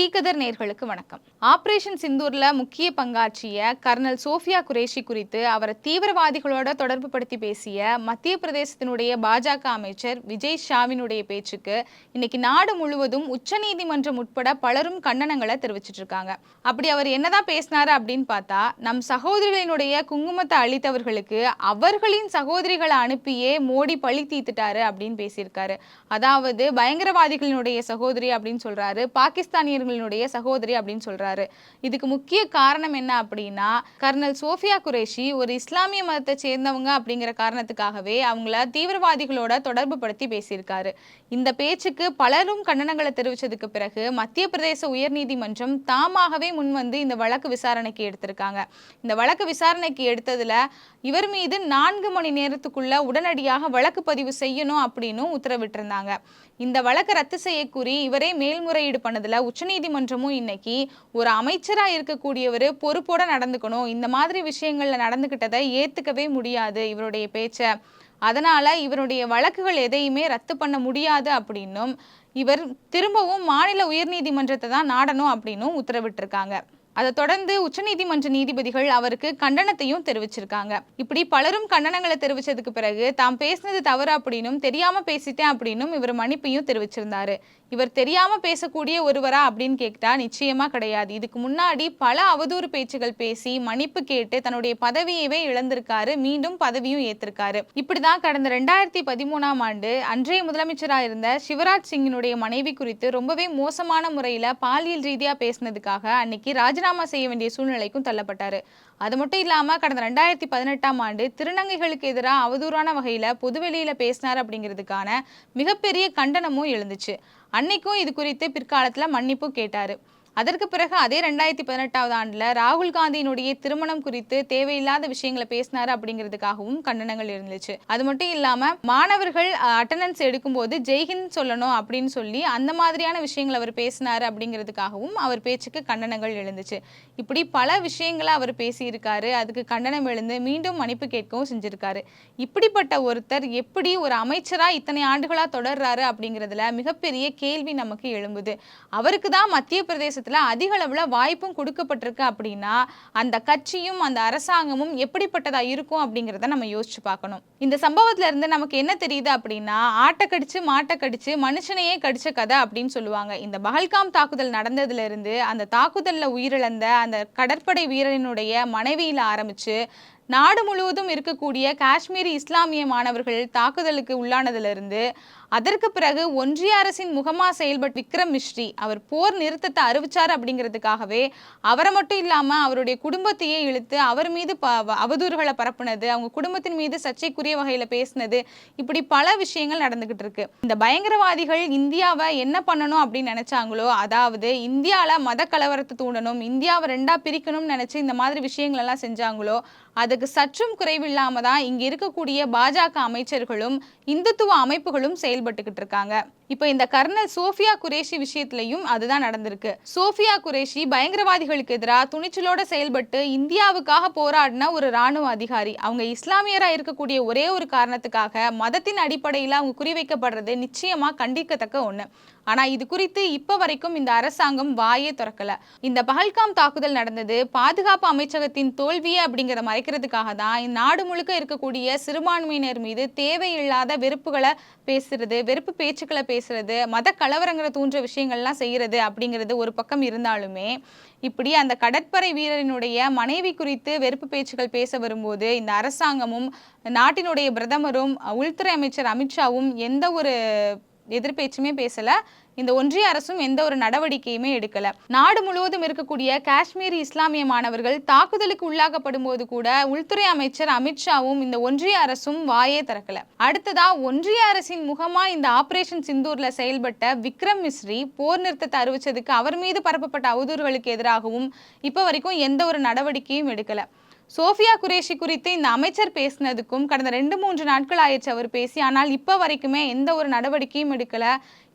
தீக்கதர் நேர்களுக்கு வணக்கம். ஆபரேஷன் சிந்தூர்ல முக்கிய பங்காற்றிய கர்னல் சோஃபியா குரேஷி குறித்து அவரை தீவிரவாதிகளோட தொடர்பு படுத்தி பேசிய மத்திய பிரதேசத்தினுடைய பாஜக அமைச்சர் விஜய் ஷாவினுடைய பேச்சுக்கு இன்னைக்கு நாடு முழுவதும் உச்சநீதிமன்றம் உட்பட பலரும் கண்டனங்களை தெரிவிச்சிட்டு இருக்காங்க. அப்படி அவர் என்னதான் பேசினாரு அப்படின்னு பார்த்தா நம் சகோதரிகளினுடைய குங்குமத்தை அளித்தவர்களுக்கு அவர்களின் சகோதரிகளை அனுப்பியே மோடி பழி தீர்த்துட்டாரு அப்படின்னு பேசியிருக்காரு. அதாவது பயங்கரவாதிகளினுடைய சகோதரி அப்படின்னு சொல்றாரு. தமிழினுடைய சகோதரி அப்படின்னு சொல்றாரு. இதுக்கு முக்கிய காரணம் என்ன அப்படின்னா கர்னல் சோஃபியா குரேஷி ஒரு இஸ்லாமிய மதத்தை சேர்ந்தவங்க அப்படிங்கிற காரணத்துக்காகவே அவங்கள தீவிரவாதிகளோட தொடர்பு படுத்தி பேசியிருக்காரு. இந்த பேச்சுக்கு பலரும் கண்டனங்களை தெரிவித்ததுக்கு பிறகு மத்திய பிரதேச உயர்நீதிமன்றம் தாமாகவே முன்வந்து இந்த வழக்கு விசாரணைக்கு எடுத்திருக்காங்க. இந்த வழக்கு விசாரணைக்கு எடுத்ததுல இவர் மீது நான்கு மணி நேரத்துக்குள்ள உடனடியாக வழக்கு பதிவு செய்யணும் அப்படின்னு உத்தரவிட்டிருந்தாங்க. இந்த வழக்கு ரத்து செய்யக்கூறி இவரே மேல்முறையீடு பண்ணதுல நீதிமன்றமும் இன்னைக்கு ஒரு அமைச்சராக இருக்கக்கூடியவர் பொறுப்போட நடந்துக்கணும். இந்த மாதிரி விஷயங்களில் நடந்துக்கிட்டதை ஏற்றுக்கவே முடியாது இவருடைய பேச்சை. அதனால் இவருடைய வழக்குகள் எதையுமே ரத்து பண்ண முடியாது அப்படின்னும் இவர் திரும்பவும் மாநில உயர்நீதிமன்றத்தை தான் நாடணும் அப்படின்னும் உத்தரவிட்டிருக்காங்க. அதை தொடர்ந்து உச்சநீதிமன்ற நீதிபதிகள் அவருக்கு கண்டனத்தையும் தெரிவிச்சிருக்காங்க. இப்படி பலரும் கண்டனங்களை தெரிவிச்சதுக்கு பிறகு தாம் பேசினது தவறு அப்படின்னும் தெரியாம பேசிட்டேன் அப்படின்னும் இவர் மன்னிப்பையும் தெரிவிச்சிருந்தாரு. இவர் தெரியாம பேசக்கூடிய ஒருவரா அப்படின்னு கேட்டா நிச்சயமா கிடையாது. இதுக்கு முன்னாடி பல அவதூறு பேச்சுகள் பேசி மன்னிப்பு கேட்டு தன்னுடைய பதவியவே இழந்திருக்காரு. மீண்டும் பதவியும் ஏத்திருக்காரு. இப்படிதான் கடந்த ரெண்டாயிரத்தி பதிமூணாம் ஆண்டு அன்றைய முதலமைச்சராக இருந்த சிவராஜ் சிங்கினுடைய மனைவி குறித்து ரொம்பவே மோசமான முறையில பாலியல் ரீதியா பேசினதுக்காக அன்னைக்கு ராஜினாமா செய்ய வேண்டிய சூழ்நிலைக்கும் தள்ளப்பட்டாரு. அது மட்டும் இல்லாம கடந்த ரெண்டாயிரத்தி பதினெட்டாம் ஆண்டு திருநங்கைகளுக்கு எதிராக அவதூறான வகையில பொதுவெளியில பேசினார் அப்படிங்கிறதுக்கான மிகப்பெரிய கண்டனமும் எழுந்துச்சு. அன்னைக்கும் இது குறித்து பிற்காலத்துல மன்னிப்பு கேட்டாரு. அதற்கு பிறகு அதே ரெண்டாயிரத்தி பதினெட்டாவது ஆண்டுல ராகுல் காந்தியினுடைய திருமணம் குறித்து தேவையில்லாத விஷயங்களை பேசினாரு அப்படிங்கிறதுக்காகவும் கண்டனங்கள் இருந்துச்சு. அது மட்டும் இல்லாம மாணவர்கள் அட்டண்டன்ஸ் எடுக்கும்போது ஜெய்ஹிந்த் சொல்லணும் அப்படின்னு சொல்லி அந்த மாதிரியான விஷயங்களை அவர் பேசினாரு அப்படிங்கிறதுக்காகவும் அவர் பேச்சுக்கு கண்டனங்கள் எழுந்துச்சு. இப்படி பல விஷயங்களை அவர் பேசியிருக்காரு. அதுக்கு கண்டனம் எழுந்து மீண்டும் மன்னிப்பு கேட்கவும் செஞ்சிருக்காரு. இப்படிப்பட்ட ஒருத்தர் எப்படி ஒரு அமைச்சரா இத்தனை ஆண்டுகளா தொடர்றாரு அப்படிங்கிறதுல மிகப்பெரிய கேள்வி நமக்கு எழும்புது. அவருக்கு தான் மத்திய பட்சத்தில் அதிக அளவில் வாய்ப்பும் கொடுக்கப்பட்டிருக்கு அப்படின்னா அந்த கட்சியும் அந்த அரசாங்கமும் எப்படிப்பட்டதாக இருக்கும் அப்படிங்கிறத நம்ம யோசிச்சு பார்க்கணும். இந்த சம்பவத்துல இருந்து நமக்கு என்ன தெரியுது அப்படின்னா ஆட்டை கடிச்சு மாட்டை கடிச்சு மனுஷனையே கடிச்ச கதை அப்படின்னு சொல்லுவாங்க. இந்த பஹல்காம் தாக்குதல் நடந்ததுல இருந்து அந்த தாக்குதலில் உயிரிழந்த அந்த கடற்படை வீரனுடைய மனைவியில் ஆரம்பிச்சு நாடு முழுவதும் இருக்கக்கூடிய காஷ்மீரி இஸ்லாமிய மாணவர்கள் தாக்குதலுக்கு உள்ளானதிலிருந்து அதற்கு பிறகு ஒன்றிய அரசின் முகமா செயல்பட்ட விக்ரம் மிஸ்ரி அவர் போர் நிறுத்தத்தை அறிவிச்சார் அப்படிங்கிறதுக்காகவே அவரை மட்டும் இல்லாமல் அவருடைய குடும்பத்தையே இழுத்து அவர் மீது ப அவதூறுகளை பரப்புனது அவங்க குடும்பத்தின் மீது சர்ச்சைக்குரிய வகையில் பேசினது இப்படி பல விஷயங்கள் நடந்துகிட்டு இருக்கு. இந்த பயங்கரவாதிகள் இந்தியாவை என்ன பண்ணணும் அப்படின்னு நினைச்சாங்களோ அதாவது இந்தியாவில் மத கலவரத்தை தூண்டணும் இந்தியாவை ரெண்டா பிரிக்கணும்னு நினைச்சு இந்த மாதிரி விஷயங்கள் எல்லாம் செஞ்சாங்களோ அதுக்கு சற்றும் குறைவில்லாம தான் இங்க இருக்கக்கூடிய பாஜக அமைச்சர்களும் இந்துத்துவ அமைப்புகளும் செயல்பட்டுக்கிட்டு இருக்காங்க. இப்போ இந்த கர்னல் சோஃபியா குரேஷி விஷயத்திலையும் அதுதான் நடந்திருக்கு. சோஃபியா குரேஷி பயங்கரவாதிகளுக்கு எதிராக துணிச்சலோட செயல்பட்டு இந்தியாவுக்காக போராடின ஒரு ராணுவ அதிகாரி. அவங்க இஸ்லாமியராக இருக்கக்கூடிய ஒரே ஒரு காரணத்துக்காக மதத்தின் அடிப்படையில் அவங்க குறிவைக்கப்படுறது நிச்சயமாக கண்டிக்கத்தக்க ஒன்று ஆனா இது குறித்து இப்ப வரைக்கும் இந்த அரசாங்கம் வாயே திறக்கல. இந்த பஹல்காம் தாக்குதல் நடந்தது பாதுகாப்பு அமைச்சகத்தின் தோல்வியை அப்படிங்கிற மறைக்கிறதுக்காக தான் நாடு முழுக்க இருக்கக்கூடிய சிறுபான்மையினர் மீது தேவையில்லாத வெறுப்புகளை பேசுறது வெறுப்பு பேச்சுக்களை பேசுறது மத கலவரங்களை தூண்டுற விஷயங்கள்லாம் செய்யறது அப்படிங்கிறது ஒரு பக்கம் இருந்தாலுமே இப்படி அந்த கடற்படை வீரரினுடைய மனைவி குறித்து வெறுப்பு பேச்சுக்கள் பேச வரும்போது இந்த அரசாங்கமும் நாட்டினுடைய பிரதமரும் உள்துறை அமைச்சர் அமித்ஷாவும் எந்த ஒரு எதிர்பேச்சுமே பேசல. இந்த ஒன்றிய அரசும் எந்த ஒரு நடவடிக்கையுமே எடுக்கல. நாடு முழுவதும் இருக்கக்கூடிய காஷ்மீர் இஸ்லாமிய மாணவர்கள் தாக்குதலுக்கு உள்ளாக்கப்படும் போது கூட உள்துறை அமைச்சர் அமித்ஷாவும் இந்த ஒன்றிய அரசும் வாயே திறக்கல. அடுத்ததா ஒன்றிய அரசின் முகமா இந்த ஆபரேஷன் சிந்தூர்ல செயல்பட்ட விக்ரம் மிஸ்ரி போர் நிறுத்தத்தை அறிவிச்சதுக்கு அவர் மீது பரப்பப்பட்ட அவதூறுகளுக்கு எதிராகவும் இப்ப வரைக்கும் எந்த ஒரு நடவடிக்கையும் எடுக்கல. சோஃபியா குரேஷி குறித்து இந்த அமைச்சர் பேசினதுக்கும் கடந்த ரெண்டு மூன்று நாட்கள் ஆயிடுச்சு அவர் பேசி ஆனால் இப்போ வரைக்குமே எந்த ஒரு நடவடிக்கையும் எடுக்கல.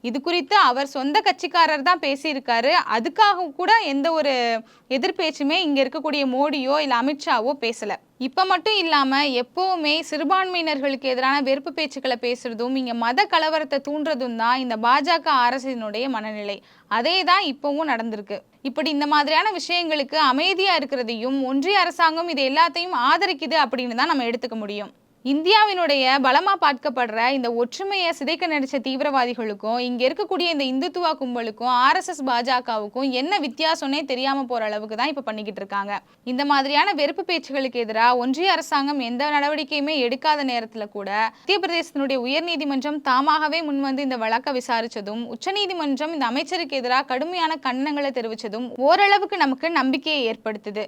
இது குறித்து அவர் சொந்த கட்சிக்காரர் தான் பேசியிருக்காரு. அதுக்காக கூட எந்த ஒரு எதிர்பேச்சுமே இங்க இருக்கக்கூடிய மோடியோ இல்ல அமித்ஷாவோ பேசல. இப்ப மட்டும் இல்லாம எப்பவுமே சிறுபான்மையினர்களுக்கு எதிரான வெறுப்பு பேச்சுக்களை பேசுறதும் இங்க மத கலவரத்தை தூண்டுறதும் தான் இந்த பாஜக அரசினுடைய மனநிலை. அதே தான் இப்பவும் நடந்திருக்கு. இப்படி இந்த மாதிரியான விஷயங்களுக்கு அமைதியா இருக்கிறதையும் ஒன்றிய அரசாங்கம் இது எல்லாத்தையும் ஆதரிக்குது அப்படின்னு தான் நம்ம எடுத்துக்க முடியும். இந்தியாவினுடைய பலமாக பார்க்கப்படுற இந்த ஒற்றுமையை சிதைக்க நினைச்ச தீவிரவாதிகளுக்கும் இங்கே இருக்கக்கூடிய இந்த இந்துத்துவா கும்பலுக்கும் ஆர்எஸ்எஸ் பாஜகவுக்கும் என்ன வித்தியாசம்னே தெரியாமல் போகிற அளவுக்கு தான் இப்போ பண்ணிக்கிட்டு இருக்காங்க. இந்த மாதிரியான வெறுப்பு பேச்சுகளுக்கு எதிராக ஒன்றிய அரசாங்கம் எந்த நடவடிக்கையுமே எடுக்காத நேரத்தில் கூட மத்திய பிரதேசத்தினுடைய உயர்நீதிமன்றம் தாமாகவே முன்வந்து இந்த வழக்கை விசாரிச்சதும் உச்சநீதிமன்றம் இந்த அமைச்சருக்கு எதிராக கடுமையான கண்டனங்களை தெரிவித்ததும் ஓரளவுக்கு நமக்கு நம்பிக்கையை ஏற்படுத்துது.